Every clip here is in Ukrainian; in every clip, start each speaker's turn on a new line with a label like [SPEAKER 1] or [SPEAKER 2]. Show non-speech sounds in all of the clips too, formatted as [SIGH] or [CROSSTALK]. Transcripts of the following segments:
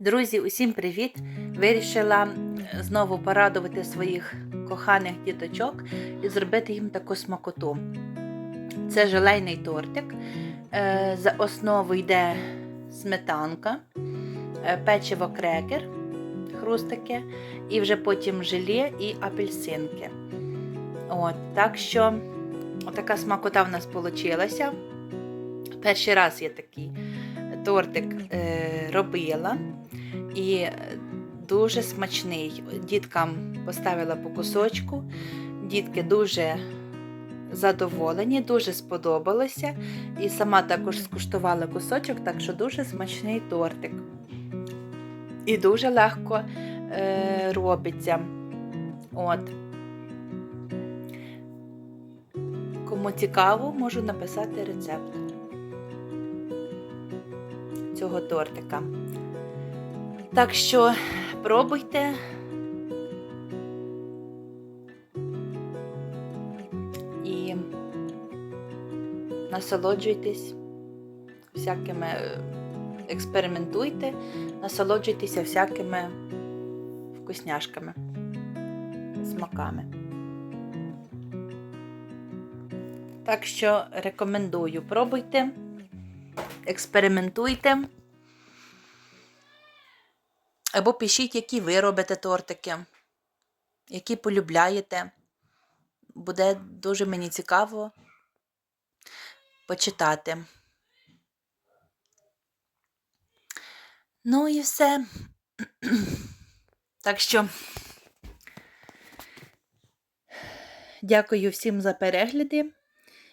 [SPEAKER 1] Друзі, усім привіт! Вирішила е, знову порадувати своїх коханих діточок і зробити їм таку смакоту. Це желейний тортик. Е, За основу йде сметанка, е, печиво крекер, хрустики, і вже потім желе і апельсинки. От, так що така смакота в нас вийшла. Перший раз я такий тортик робила і дуже смачний. Діткам поставила по кусочку. Дітки дуже задоволені, дуже сподобалося. І сама також скуштувала кусочок, так що дуже смачний тортик. І дуже легко е, робиться. От. Кому цікаво, можу написати рецепт цього тортика. Так що пробуйте. І насолоджуйтесь всякими, е, експериментуйте, насолоджуйтеся всякими вкусняшками, смаками. Так що рекомендую, пробуйте, експериментуйте. Або пишіть, які ви робите тортики, які полюбляєте. Буде дуже мені цікаво почитати. Ну і все. [CLEARS THROAT] Так що дякую всім за перегляди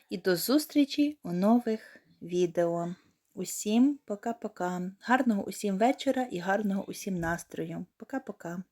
[SPEAKER 1] і до зустрічі у нових відео. Усім пока-пока. Гарного усім вечора і гарного усім настрою. Пока-пока.